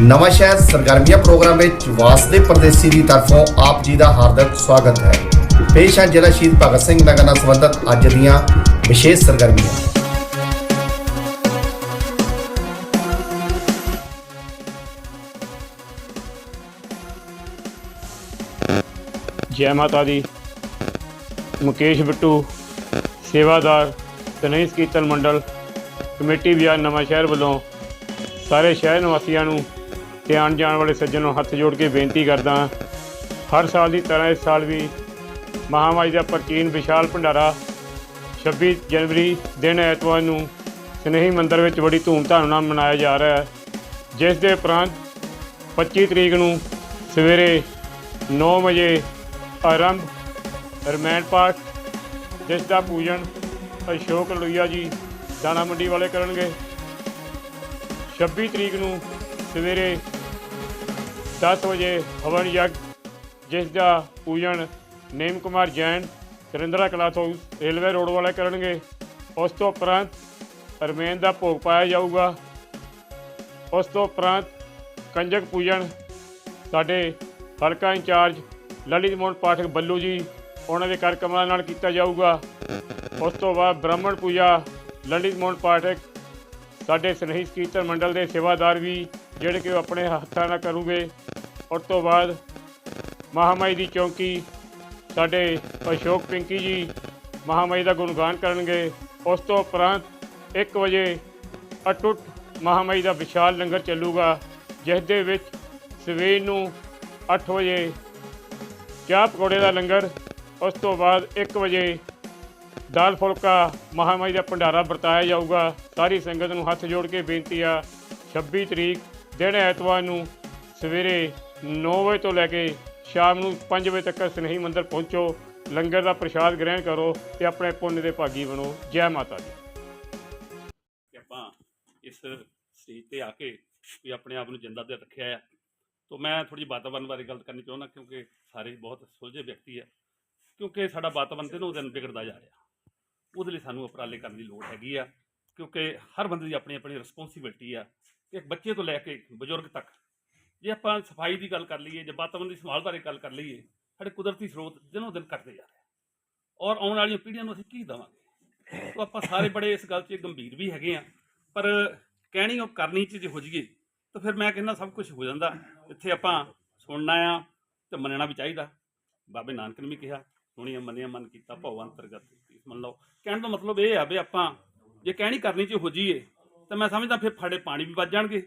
ਨਵਾਂ ਸ਼ਹਿਰ ਸਰਗਰਮੀਆਂ ਪ੍ਰੋਗਰਾਮ ਵਿੱਚ ਵਾਸਦੇ ਪਰਦੇਸੀ ਦੀ ਤਰਫੋਂ ਆਪ ਜੀ ਦਾ ਹਾਰਦਿਕ ਸਵਾਗਤ ਹੈ। ਪੇਸ਼ ਹੈ ਜ਼ਿਲ੍ਹਾ ਸ਼ਹੀਦ ਭਗਤ ਸਿੰਘ ਨਗਰ ਨਾਲ ਸੰਬੰਧਿਤ ਅੱਜ ਦੀਆਂ ਵਿਸ਼ੇਸ਼ ਸਰਗਰਮੀਆਂ। ਜੈ ਮਾਤਾ ਦੀ। ਮੁਕੇਸ਼ ਬਿੱਟੂ, ਸੇਵਾਦਾਰ ਤਨੇਸ ਕੀਰਤਨ ਮੰਡਲ, ਕਮੇਟੀ ਵਿਆਹ ਨਵਾਂ ਸ਼ਹਿਰ ਵੱਲੋਂ ਸਾਰੇ ਸ਼ਹਿਰ ਨਿਵਾਸੀਆਂ ਨੂੰ ਤੇ ਆਉਣ ਜਾਣ ਵਾਲੇ ਸੱਜਣ ਨੂੰ ਹੱਥ ਜੋੜ ਕੇ ਬੇਨਤੀ ਕਰਦਾ ਹਾਂ। ਹਰ ਸਾਲ ਦੀ ਤਰ੍ਹਾਂ ਇਸ ਸਾਲ ਵੀ ਮਹਾਮਾਈ ਦਾ ਪ੍ਰਾਚੀਨ ਵਿਸ਼ਾਲ ਭੰਡਾਰਾ 26 ਜਨਵਰੀ ਦਿਨ ਐਤਵਾਰ ਨੂੰ ਸਨੇਹੀ ਮੰਦਿਰ ਵਿੱਚ ਬੜੀ ਧੂਮਧਾਮ ਨਾਲ ਮਨਾਇਆ ਜਾ ਰਿਹਾ ਹੈ, ਜਿਸ ਦੇ ਉਪਰੰਤ 25 ਤਰੀਕ ਨੂੰ ਸਵੇਰੇ 9 ਵਜੇ ਆਰੰਭ ਰਮੈਨ ਪਾਠ, ਜਿਸ ਦਾ ਪੂਜਨ ਅਸ਼ੋਕ ਲੋਈਆ ਜੀ ਦਾਣਾ ਮੰਡੀ ਵਾਲੇ ਕਰਨਗੇ 26 ਤਰੀਕ ਨੂੰ ਸਵੇਰੇ 10 ਵਜੇ ਹਵਨ ਯੱਗ, ਜਿਸ ਦਾ ਪੂਜਨ Nem Kumar Jain Surindra cloth house, railway road ਵਾਲੇ ਕਰਨਗੇ। ਉਸ ਤੋਂ ਉਪਰੰਤ ਰਮੇਨ ਦਾ ਭੋਗ ਪਾਇਆ ਜਾਊਗਾ। ਉਸ ਤੋਂ ਉਪਰੰਤ ਕੰਜਕ ਪੂਜਨ ਸਾਡੇ ਹਲਕਾ ਇੰਚਾਰਜ ਲਲਿਤ ਮੋਹਨ ਪਾਠਕ ਬੱਲੂ ਜੀ, ਉਹਨਾਂ ਦੇ ਕਰ ਕਮਲਾਂ ਨਾਲ ਕੀਤਾ ਜਾਊਗਾ। ਉਸ ਤੋਂ ਬਾਅਦ ਬ੍ਰਾਹਮਣ ਪੂਜਾ ਲਲਿਤ ਮੋਹਨ ਪਾਠਕ ਸਾਡੇ ਸਨੇਹੀ ਕੀਰਤਨ ਮੰਡਲ ਦੇ ਸੇਵਾਦਾਰ ਵੀ, ਜਿਹੜੇ ਕਿ ਉਹ ਆਪਣੇ ਹੱਥਾਂ ਨਾਲ ਕਰੂਗੇ। ਉਸ ਤੋਂ ਬਾਅਦ ਮਹਾਮਾਈ ਦੀ ਚੌਂਕੀ ਸਾਡੇ ਅਸ਼ੋਕ ਪਿੰਕੀ ਜੀ ਮਹਾਮਾਈ ਦਾ ਗੁਣਗਾਨ ਕਰਨਗੇ। ਉਸ ਤੋਂ ਉਪਰੰਤ 1 ਵਜੇ ਅਟੁੱਟ ਮਹਾਮਾਈ ਦਾ ਵਿਸ਼ਾਲ ਲੰਗਰ ਚੱਲੂਗਾ, ਜਿਸ ਦੇ ਵਿੱਚ ਸਵੇਰ ਨੂੰ 8 ਵਜੇ ਚਾਹ ਪਕੌੜੇ ਦਾ ਲੰਗਰ, ਉਸ ਤੋਂ ਬਾਅਦ 1 ਵਜੇ ਦਾਲ ਫੁਲਕਾ ਮਹਾਮਾਈ ਦਾ ਭੰਡਾਰਾ ਵਰਤਾਇਆ ਜਾਊਗਾ। ਸਾਰੀ ਸੰਗਤ ਨੂੰ ਹੱਥ ਜੋੜ ਕੇ ਬੇਨਤੀ ਆ 26 ਤਰੀਕ ਦਿਨ ਐਤਵਾਰ ਨੂੰ ਸਵੇਰੇ 9 ਵਜੇ ਤੋਂ ਲੈ ਕੇ ਸ਼ਾਮ ਨੂੰ 5 ਵਜੇ ਤੱਕ ਸਨੇਹੀ ਮੰਦਿਰ ਪਹੁੰਚੋ, ਲੰਗਰ ਦਾ ਪ੍ਰਸ਼ਾਦ ਗ੍ਰਹਿਣ ਕਰੋ ਤੇ ਆਪਣੇ ਪੁੰਨ ਦੇ ਭਾਗੀ ਬਣੋ। ਜੈ ਮਾਤਾ ਦੀ। ਕਿ ਆਪਾਂ ਇਸ ਸਟੇਜ ਤੇ ਆ ਕੇ ਵੀ ਆਪਣੇ ਆਪ ਨੂੰ ਜਿੰਦਾ ਤੇ ਰੱਖਿਆ ਆ। ਤੋਂ ਮੈਂ ਥੋੜੀ ਵਾਤਾਵਰਣ ਬਾਰੇ ਗੱਲ ਕਰਨੀ ਚਾਹੁੰਦਾ ਕਿਉਂਕਿ ਸਾਰੇ ਬਹੁਤ ਸੁਲਝੇ ਵਿਅਕਤੀ ਆ। ਕਿਉਂਕਿ ਸਾਡਾ ਵਾਤਾਵਰਣ ਦਿਨੋਂ ਦਿਨ ਵਿਗੜਦਾ ਜਾ ਰਿਹਾ। ਉਹਦੇ ਲਈ ਸਾਨੂੰ ਉਪਰਾਲੇ ਕਰਨ ਦੀ ਲੋੜ ਹੈਗੀ ਆ। ਕਿਉਂਕਿ ਹਰ ਬੰਦੇ ਦੀ ਆਪਣੀ ਆਪਣੀ ਰਿਸਪੌਂਸਿਬਿਲਟੀ ਆ। ਕਿ ਇੱਕ ਬੱਚੇ ਤੋਂ ਲੈ ਕੇ ਬਜ਼ੁਰਗ ਤੱਕ ਜੇ ਆਪਾਂ ਸਫ਼ਾਈ ਦੀ ਗੱਲ ਕਰ ਲਈਏ ਜੇ ਵਾਤਾਵਰਣ ਦੀ ਸੰਭਾਲ ਬਾਰੇ ਗੱਲ ਕਰ ਲਈਏ, ਸਾਡੇ ਕੁਦਰਤੀ ਸਰੋਤ ਦਿਨੋਂ ਦਿਨ ਘਟਦੇ ਜਾ ਰਹੇ ਔਰ ਆਉਣ ਵਾਲੀਆਂ ਪੀੜ੍ਹੀਆਂ ਨੂੰ ਅਸੀਂ ਕੀ ਦੇਵਾਂਗੇ? ਤਾਂ ਆਪਾਂ ਸਾਰੇ ਬੜੇ ਇਸ ਗੱਲ 'ਚ ਗੰਭੀਰ ਵੀ ਹੈਗੇ ਆ, ਪਰ ਕਹਿਣੀ ਉਹ ਕਰਨੀ 'ਚ ਜੇ ਹੋ ਜਾਈਏ, ਤਾਂ ਫਿਰ ਮੈਂ ਕਹਿੰਦਾ ਸਭ ਕੁਝ ਹੋ ਜਾਂਦਾ। ਇੱਥੇ ਆਪਾਂ ਸੁਣਨਾ ਆ ਤੇ ਮੰਨਣਾ ਵੀ ਚਾਹੀਦਾ। ਬਾਬੇ ਨਾਨਕ ਨੇ ਵੀ ਕਿਹਾ, ਸੁਣੀਆ ਮੰਨਿਆ ਮਨ ਕੀਤਾ ਭਉ ਅੰਤਰਗਤ ਮੰਨ ਲਓ। ਕਹਿਣ ਦਾ ਮਤਲਬ ਇਹ ਆ ਵੀ ਆਪਾਂ ਜੇ ਕਹਿਣੀ ਕਰਨੀ 'ਚ ਹੋ ਜਾਈਏ, ਤਾਂ ਮੈਂ ਸਮਝਦਾ ਫਿਰ ਸਾਡੇ ਪਾਣੀ ਵੀ ਵੱਜ ਜਾਣਗੇ।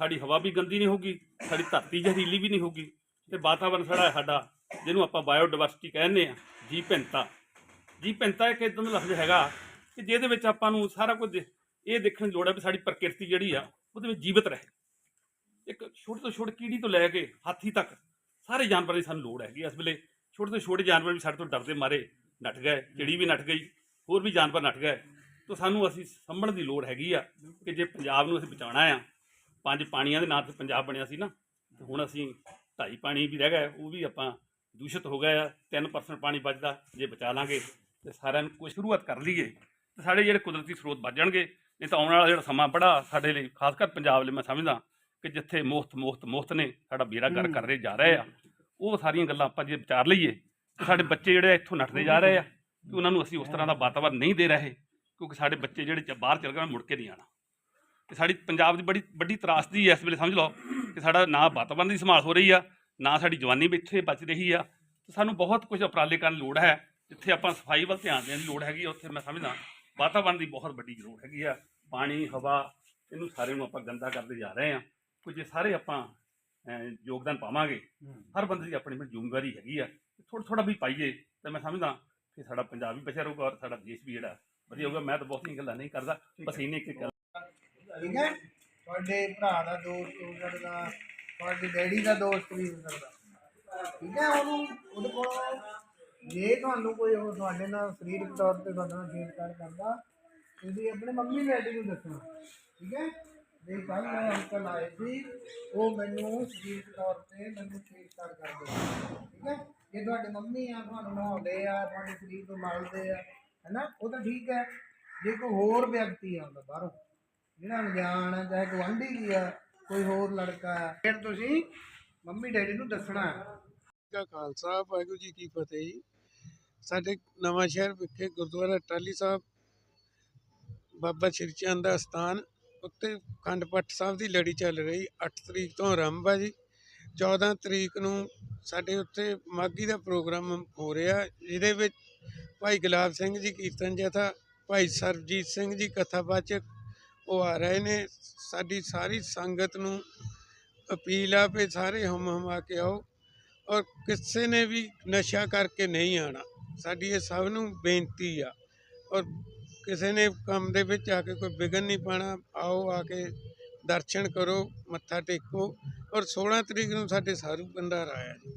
ਸਾਡੀ ਹਵਾ ਵੀ ਗੰਦੀ ਨਹੀਂ ਹੋਊਗੀ, ਸਾਡੀ ਧਰਤੀ ਜ਼ਹਿਰੀਲੀ ਵੀ ਨਹੀਂ ਹੋਊਗੀ। ਤੇ ਵਾਤਾਵਰਨ ਸਾਡਾ ਸਾਡਾ, ਜਿਹਨੂੰ ਆਪਾਂ ਬਾਇਓਡਾਇਵਰਸਿਟੀ ਕਹਿੰਦੇ ਆ ਜੀ ਭਿੰਨਤਾ ਜੀ ਭਿੰਨਤਾ ਇੱਕ ਇਦਾਂ ਦਾ ਲਫ਼ਜ਼ ਹੈਗਾ ਕਿ ਜਿਹਦੇ ਵਿੱਚ ਆਪਾਂ ਨੂੰ ਸਾਰਾ ਕੁਝ ਇਹ ਦੇਖਣ ਦੀ ਲੋੜ ਹੈ ਵੀ ਸਾਡੀ ਪ੍ਰਕਿਰਤੀ ਜਿਹੜੀ ਆ, ਉਹਦੇ ਵਿੱਚ ਜੀਵਤ ਰਹੇ। ਇੱਕ ਛੋਟੇ ਤੋਂ ਛੋਟੇ ਕੀੜੀ ਤੋਂ ਲੈ ਕੇ ਹਾਥੀ ਤੱਕ, ਸਾਰੇ ਜਾਨਵਰਾਂ ਦੀ ਸਾਨੂੰ ਲੋੜ ਹੈਗੀ ਇਸ ਵੇਲੇ ਛੋਟੇ ਤੋਂ ਛੋਟੇ ਜਾਨਵਰ ਵੀ ਸਾਡੇ ਤੋਂ ਡਰਦੇ ਮਾਰੇ, ਨੱਠ ਗਏ, ਚਿੜੀ ਵੀ ਨੱਠ ਗਈ, ਹੋਰ ਵੀ ਜਾਨਵਰ ਨੱਠ ਗਏ। ਤਾਂ ਸਾਨੂੰ ਅਸੀਂ ਸੰਭਣ ਦੀ ਲੋੜ ਹੈਗੀ ਆ ਕਿ ਜੇ ਪੰਜਾਬ ਨੂੰ ਅਸੀਂ ਬਚਾਉਣਾ ਆ ਪੰਜ ਪਾਣੀਆਂ ਦੇ ਨਾਂ ਤੇ ਪੰਜਾਬ ਬਣਿਆ ਸੀ ਨਾ ਤੇ ਹੁਣ ਅਸੀਂ ਢਾਈ ਪਾਣੀ ਵੀ ਰਹਿ ਗਏ ਉਹ ਵੀ ਆਪਾਂ ਦੂਸ਼ਿਤ ਹੋ ਗਏ ਆ 3% ਪਾਣੀ ਬਚਦਾ ਜੇ ਬਚਾ ਲਾਂਗੇ ਤੇ ਸਾਰਿਆਂ ਨੂੰ ਕੋਈ ਸ਼ੁਰੂਆਤ ਕਰ ਲਈਏ ਤੇ ਸਾਡੇ ਜਿਹੜੇ ਕੁਦਰਤੀ ਸਰੋਤ ਬਚ ਜਾਣਗੇ ਨਹੀਂ ਤਾਂ ਆਉਣ ਵਾਲਾ ਜਿਹੜਾ ਸਮਾਂ ਬੜਾ ਸਾਡੇ ਲਈ ਖਾਸ ਕਰ ਪੰਜਾਬ ਲਈ ਮੈਂ ਸਮਝਦਾ ਕਿ ਜਿੱਥੇ ਮੁਫਤ ਮੁਫਤ ਮੁਫਤ ਨੇ ਸਾਡਾ ਬੇੜਾ ਕਰ ਕਰ ਰਹੇ ਜਾ ਰਹੇ ਆ ਉਹ ਸਾਰੀਆਂ ਗੱਲਾਂ ਆਪਾਂ ਜੇ ਵਿਚਾਰ ਲਈਏ ਤੇ ਸਾਡੇ ਬੱਚੇ ਜਿਹੜੇ ਇੱਥੋਂ ਨੱਠਦੇ ਜਾ ਰਹੇ ਆ ਕਿ ਉਹਨਾਂ ਨੂੰ ਅਸੀਂ ਉਸ ਤਰ੍ਹਾਂ ਦਾ ਵਾਤਾਵਰਨ ਨਹੀਂ ਦੇ ਰਹੇ ਕਿਉਂਕਿ ਸਾਡੇ ਬੱਚੇ ਜਿਹੜੇ ਬਾਹਰ ਚਲ ਗਏ ਮੁੜ ਕੇ ਨਹੀਂ ਆਣਾ ਤੇ ਸਾਡੀ ਪੰਜਾਬ ਦੀ ਬੜੀ ਵੱਡੀ ਤਰਾਸਦੀ ਹੈ ਇਸ ਵੇਲੇ ਸਮਝ ਲਓ ਕਿ ਸਾਡਾ ਨਾ ਵਾਤਾਵਰਨ ਦੀ ਸੰਭਾਲ ਹੋ ਰਹੀ ਆ ਨਾ ਸਾਡੀ ਜਵਾਨੀ ਵੀ ਇੱਥੇ ਬਚ ਰਹੀ ਆ। ਤੇ ਸਾਨੂੰ ਬਹੁਤ ਕੁਝ ਉਪਰਾਲੇ ਕਰਨ ਲੋੜ ਹੈ ਜਿੱਥੇ ਆਪਾਂ ਸਫ਼ਾਈ ਵੱਲ ਧਿਆਨ ਦੇਣ ਦੀ ਲੋੜ ਹੈਗੀ ਉੱਥੇ ਮੈਂ ਸਮਝਦਾ ਵਾਤਾਵਰਨ ਦੀ ਬਹੁਤ ਵੱਡੀ ਜ਼ਰੂਰਤ ਹੈਗੀ ਆ। ਪਾਣੀ ਹਵਾ ਇਹਨੂੰ ਸਾਰੇ ਨੂੰ ਆਪਾਂ ਗੰਦਾ ਕਰਦੇ ਜਾ ਰਹੇ ਆ। ਕੁਝ ਜੇ ਸਾਰੇ ਆਪਾਂ ਯੋਗਦਾਨ ਪਾਵਾਂਗੇ। ਹਰ ਬੰਦੇ ਦੀ ਆਪਣੀ ਜ਼ਿੰਮੇਵਾਰੀ ਹੈਗੀ ਆ। ਥੋੜਾ ਥੋੜਾ ਵੀ ਪਾਈਏ ਤਾਂ ਮੈਂ ਸਮਝਦਾ ਕਿ ਸਾਡਾ ਪੰਜਾਬ ਵੀ ਬਚਿਆ ਰਹੂਗਾ ਔਰ ਸਾਡਾ ਦੇਸ਼ ਵੀ ਜਿਹੜਾ ਵਧੀਆ ਹੋਊਗਾ। ਮੈਂ ਤਾਂ ਬਹੁਤੀਆਂ ਗੱਲਾਂ ਨਹੀਂ ਕਰਦਾ ਬਸ ਇੰਨੇ ਇੱਕ ਗੱਲ ਠੀਕ ਹੈ? ਤੁਹਾਡੇ ਭਰਾ ਦਾ ਦੋਸਤ ਹੋ ਸਕਦਾ, ਤੁਹਾਡੇ ਡੈਡੀ ਦਾ ਦੋਸਤ ਵੀ ਹੋ ਸਕਦਾ। ਠੀਕ ਹੈ, ਉਹਨੂੰ, ਉਹਦੇ ਕੋਲ ਜੇ ਤੁਹਾਨੂੰ ਕੋਈ ਉਹ ਤੁਹਾਡੇ ਨਾਲ ਸਰੀਰਕ ਤੌਰ ਤੇ ਤੁਹਾਡੇ ਨਾਲ ਛੇੜਛਾੜ ਕਰਦਾ ਤੁਸੀਂ ਆਪਣੇ ਮੰਮੀ ਡੈਡੀ ਨੂੰ ਦੱਸਣਾ। ਠੀਕ ਹੈ? ਜੇ ਕੱਲ ਮੈਂ ਅੰਕਲ ਆਏ ਸੀ, ਉਹ ਮੈਨੂੰ ਸਰੀਰਕ ਤੌਰ ਤੇ ਮੈਨੂੰ ਛੇੜਛਾੜ ਕਰਦੇ ਠੀਕ ਹੈ? ਜੇ ਤੁਹਾਡੇ ਮੰਮੀ ਆ, ਤੁਹਾਨੂੰ ਨਹਾਉਂਦੇ ਆ, ਤੁਹਾਡੇ ਸਰੀਰ ਨੂੰ ਮਲਦੇ ਆ, ਹੈਨਾ? ਉਹ ਤਾਂ ਠੀਕ ਹੈ। ਜੇ ਕੋਈ ਹੋਰ ਵਿਅਕਤੀ ਆਉਂਦਾ ਬਾਹਰੋਂ ਜਿਹੜਾ ਅਣਜਾਣ ਹੈ ਚਾਹੇ ਗਵਾਂਢੀ ਵੀ ਆ, ਕੋਈ ਹੋਰ ਲੜਕਾ ਆ। ਫਿਰ ਤੁਸੀਂ ਮੰਮੀ ਡੈਡੀ ਨੂੰ ਦੱਸਣਾ। ਕਾ ਖਾਲਸਾ, ਵਾਹਿਗੁਰੂ ਜੀ ਕੀ ਫਤਿਹ। ਜੀ ਸਾਡੇ ਨਵਾਂ ਸ਼ਹਿਰ ਵਿਖੇ ਗੁਰਦੁਆਰਾ ਟਾਲੀ ਸਾਹਿਬ, ਬਾਬਾ ਸ਼੍ਰੀ ਚੰਦ ਦਾ ਸਥਾਨ। ਉੱਤੇ ਖੰਡ ਪਾਠ ਸਾਹਿਬ ਦੀ ਲੜੀ ਚੱਲ ਰਹੀ 8 ਤਰੀਕ ਤੋਂ ਆਰੰਭ ਹੈ ਜੀ। 14 ਤਰੀਕ ਨੂੰ ਸਾਡੇ ਉੱਤੇ ਮਾਗੀ ਦਾ ਪ੍ਰੋਗਰਾਮ ਹੋ ਰਿਹਾ, ਜਿਹਦੇ ਵਿੱਚ ਭਾਈ ਗੁਲਾਬ ਸਿੰਘ ਜੀ ਕੀਰਤਨ ਜਥਾ, ਭਾਈ ਸਰਬਜੀਤ ਸਿੰਘ ਜੀ ਕਥਾ ਕਥਾਵਾਚਕ ਉਹ ਆ ਰਹੇ ਨੇ। ਸਾਡੀ ਸਾਰੀ ਸੰਗਤ ਨੂੰ ਅਪੀਲ ਆ ਵੀ ਸਾਰੇ ਹਮ ਆ ਕੇ ਆਓ ਔਰ ਕਿਸੇ ਨੇ ਵੀ ਨਸ਼ਾ ਕਰਕੇ ਨਹੀਂ ਆਣਾ ਸਾਡੀ ਇਹ ਸਭ ਨੂੰ ਬੇਨਤੀ ਆ ਔਰ ਕਿਸੇ ਨੇ ਕੰਮ ਦੇ ਵਿੱਚ ਆ ਕੇ ਕੋਈ ਵਿਗਨ ਨਹੀਂ ਪਾਣਾ ਆਓ ਆ ਕੇ ਦਰਸ਼ਨ ਕਰੋ, ਮੱਥਾ ਟੇਕੋ ਔਰ 16 ਤਰੀਕ ਨੂੰ ਸਾਡੇ ਸਾਰੂ ਭੰਡਾਰ ਆਇਆ ਜੀ।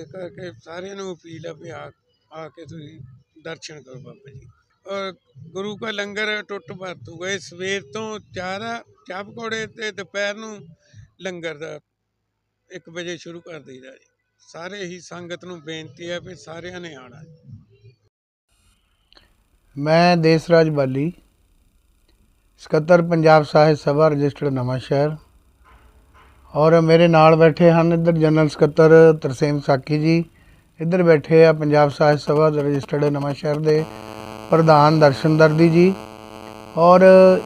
ਇਸ ਕਰਕੇ ਸਾਰਿਆਂ ਨੂੰ ਅਪੀਲ ਆ ਵੀ ਆ ਕੇ ਤੁਸੀਂ ਦਰਸ਼ਨ ਕਰੋ ਬਾਬਾ ਜੀ। ਗੁਰੂ ਕਾ ਲੰਗਰ ਟੁੱਟ ਵਰਤੂਗਾ ਇਹ ਸਵੇਰ ਤੋਂ ਚਾਹ ਦਾ ਚਾਹ ਪਕੌੜੇ ਤੇ ਦੁਪਹਿਰ ਨੂੰ ਲੰਗਰ ਦਾ 1 ਵਜੇ ਸ਼ੁਰੂ ਕਰ ਦਈਦਾ ਜੀ। ਸਾਰੇ ਹੀ ਸੰਗਤ ਨੂੰ ਬੇਨਤੀ ਹੈ ਵੀ ਸਾਰਿਆਂ ਨੇ ਆਣਾ ਜੀ। ਮੈਂ ਦੇਸਰਾਜ ਬਾਲੀ, ਸਕੱਤਰ ਪੰਜਾਬ ਸਾਹਿਤ ਸਭਾ ਰਜਿਸਟਰਡ ਨਵਾਂ ਸ਼ਹਿਰ। ਔਰ ਮੇਰੇ ਨਾਲ ਬੈਠੇ ਹਨ ਇੱਧਰ ਜਨਰਲ ਸਕੱਤਰ ਤਰਸੇਮ ਸਾਕੀ ਜੀ। ਇੱਧਰ ਬੈਠੇ ਆ ਪੰਜਾਬ ਸਾਹਿਤ ਸਭਾ ਦੇ ਰਜਿਸਟਰਡ ਨਵਾਂ ਸ਼ਹਿਰ ਦੇ ਪ੍ਰਧਾਨ ਦਰਸ਼ਨ ਦਰਦੀ ਜੀ। ਔਰ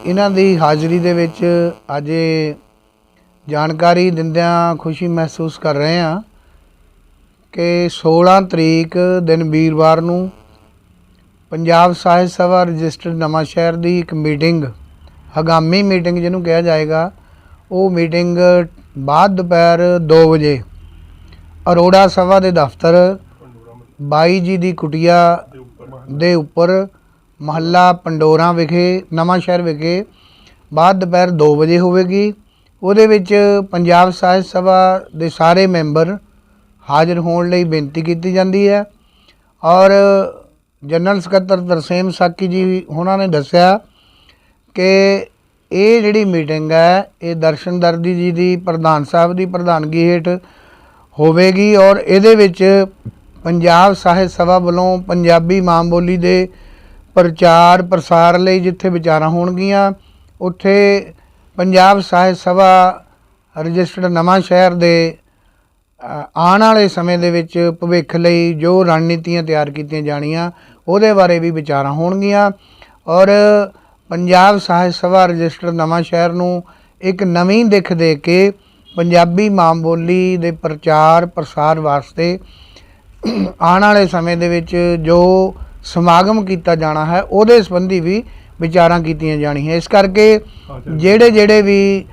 ਇਹਨਾਂ ਦੀ ਹਾਜ਼ਰੀ ਦੇ ਵਿੱਚ ਅੱਜ ਜਾਣਕਾਰੀ ਦਿੰਦਿਆਂ ਖੁਸ਼ੀ ਮਹਿਸੂਸ ਕਰ ਰਹੇ ਹਾਂ ਕਿ 16 ਤਰੀਕ ਦਿਨ ਵੀਰਵਾਰ ਨੂੰ ਪੰਜਾਬ ਸਾਹਿਤ ਸਭਾ ਰਜਿਸਟਰਡ ਨਵਾਂ ਸ਼ਹਿਰ ਦੀ ਇੱਕ ਮੀਟਿੰਗ, ਹਗਾਮੀ ਮੀਟਿੰਗ ਜਿਹਨੂੰ ਕਿਹਾ ਜਾਏਗਾ, ਉਹ ਮੀਟਿੰਗ ਬਾਅਦ ਦੁਪਹਿਰ 2 ਵਜੇ ਅਰੋੜਾ ਸਭਾ ਦੇ ਦਫ਼ਤਰ ਬਾਈ ਜੀ ਦੀ ਕੁਟੀਆ ਦੇ ਉੱਪਰ ਮਹੱਲਾ ਪੰਡੋਰਾ ਵਿਖੇ, ਨਵਾਂ ਸ਼ਹਿਰ ਵਿਖੇ ਬਾਅਦ ਦੁਪਹਿਰ 2 ਵਜੇ ਹੋਵੇਗੀ। ਉਹਦੇ ਵਿੱਚ ਪੰਜਾਬ ਸਾਹਿਤ ਸਭਾ ਦੇ ਸਾਰੇ ਮੈਂਬਰ ਹਾਜ਼ਰ ਹੋਣ ਲਈ ਬੇਨਤੀ ਕੀਤੀ ਜਾਂਦੀ ਹੈ। ਔਰ ਜਨਰਲ ਸਕੱਤਰ ਤਰਸੇਮ ਸਾਕੀ ਜੀ ਉਹਨਾਂ ਨੇ ਦੱਸਿਆ ਕਿ ਇਹ ਜਿਹੜੀ ਮੀਟਿੰਗ ਹੈ, ਇਹ ਦਰਸ਼ਨ ਦਰਦੀ ਜੀ ਦੀ ਪ੍ਰਧਾਨ ਸਾਹਿਬ ਦੀ ਪ੍ਰਧਾਨਗੀ ਹੇਠ ਹੋਵੇਗੀ ਔਰ ਇਹਦੇ ਵਿੱਚ ਪੰਜਾਬ ਸਾਹਿਤ ਸਭਾ ਵੱਲੋਂ ਪੰਜਾਬੀ ਮਾਂ ਬੋਲੀ ਦੇ ਪ੍ਰਚਾਰ ਪ੍ਰਸਾਰ ਲਈ ਜਿੱਥੇ ਵਿਚਾਰਾਂ ਹੋਣਗੀਆਂ, ਉੱਥੇ ਪੰਜਾਬ ਸਾਹਿਤ ਸਭਾ ਰਜਿਸਟਰਡ ਨਵਾਂ ਸ਼ਹਿਰ ਦੇ ਆਉਣ ਵਾਲੇ ਸਮੇਂ ਦੇ ਵਿੱਚ ਭਵਿੱਖ ਲਈ ਜੋ ਰਣਨੀਤੀਆਂ ਤਿਆਰ ਕੀਤੀਆਂ ਜਾਣੀਆਂ, ਉਹਦੇ ਬਾਰੇ ਵੀ ਵਿਚਾਰਾਂ ਹੋਣਗੀਆਂ। ਔਰ ਪੰਜਾਬ ਸਾਹਿਤ ਸਭਾ ਰਜਿਸਟਰ ਨਵਾਂ ਸ਼ਹਿਰ ਨੂੰ ਇੱਕ ਨਵੀਂ ਦਿੱਖ ਦੇ ਕੇ ਪੰਜਾਬੀ ਮਾਂ ਬੋਲੀ ਦੇ ਪ੍ਰਚਾਰ ਪ੍ਰਸਾਰ ਵਾਸਤੇ ਆਉਣ ਵਾਲੇ ਸਮੇਂ ਦੇ ਵਿੱਚ ਜੋ ਸਮਾਗਮ ਕੀਤਾ ਜਾਣਾ ਹੈ ਉਹਦੇ ਸੰਬੰਧੀ ਵੀ ਵਿਚਾਰਾਂ ਕੀਤੀਆਂ ਜਾਣੀਆਂ। ਇਸ ਕਰਕੇ ਜਿਹੜੇ ਜਿਹੜੇ ਵੀ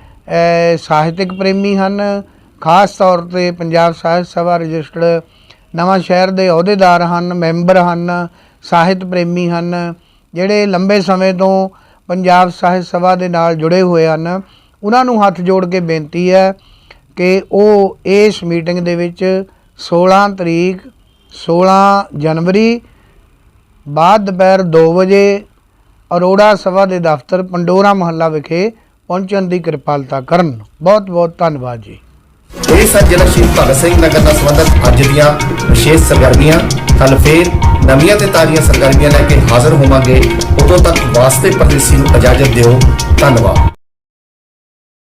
ਸਾਹਿਤਿਕ ਪ੍ਰੇਮੀ ਹਨ ਖਾਸ ਤੌਰ ਤੇ ਪੰਜਾਬ ਸਾਹਿਤ ਸਭਾ ਰਜਿਸਟਰਡ ਨਵਾਂ ਸ਼ਹਿਰ ਦੇ ਅਹੁਦੇਦਾਰ ਹਨ ਮੈਂਬਰ ਹਨ ਸਾਹਿਤ ਪ੍ਰੇਮੀ ਹਨ ਜਿਹੜੇ ਲੰਬੇ ਸਮੇਂ ਤੋਂ ਪੰਜਾਬ ਸਾਹਿਤ ਸਭਾ ਦੇ ਨਾਲ ਜੁੜੇ ਹੋਏ ਹਨ ਉਹਨਾਂ ਨੂੰ ਹੱਥ ਜੋੜ ਕੇ ਬੇਨਤੀ ਹੈ ਕਿ ਉਹ ਇਸ ਮੀਟਿੰਗ ਦੇ ਵਿੱਚ 16 ਤਰੀਕ 16 ਜਨਵਰੀ, ਬਾਅਦ ਦੁਪਹਿਰ 2 ਵਜੇ ਅਰੋੜਾ ਸਭਾ ਦੇ ਦਫ਼ਤਰ ਪੰਡੋਰਾ ਮਹੱਲਾ ਵਿਖੇ ਪਹੁੰਚਣ ਦੀ ਕਿਰਪਾਲਤਾ ਕਰਨ। ਬਹੁਤ ਬਹੁਤ ਧੰਨਵਾਦ ਜੀ। ਇਹ ਸਨ ਜ਼ਿਲ੍ਹਾ ਸ਼ਹੀਦ ਭਗਤ ਸਿੰਘ ਨਗਰ ਨਾਲ ਸੰਬੰਧਿਤ ਅੱਜ ਦੀਆਂ ਵਿਸ਼ੇਸ਼ ਸਰਗਰਮੀਆਂ ਕੱਲ ਫੇਰ ਨਵੀਆਂ ਤੇ ਤਾਜ਼ੀਆਂ ਸਰਗਰਮੀਆਂ ਲੈ ਕੇ ਹਾਜ਼ਰ ਹੋਵਾਂਗੇ। ਉਦੋਂ ਤੱਕ ਵਾਸਤੇ ਪਰਦੇਸੀ ਨੂੰ ਇਜਾਜ਼ਤ ਦਿਓ। ਧੰਨਵਾਦ।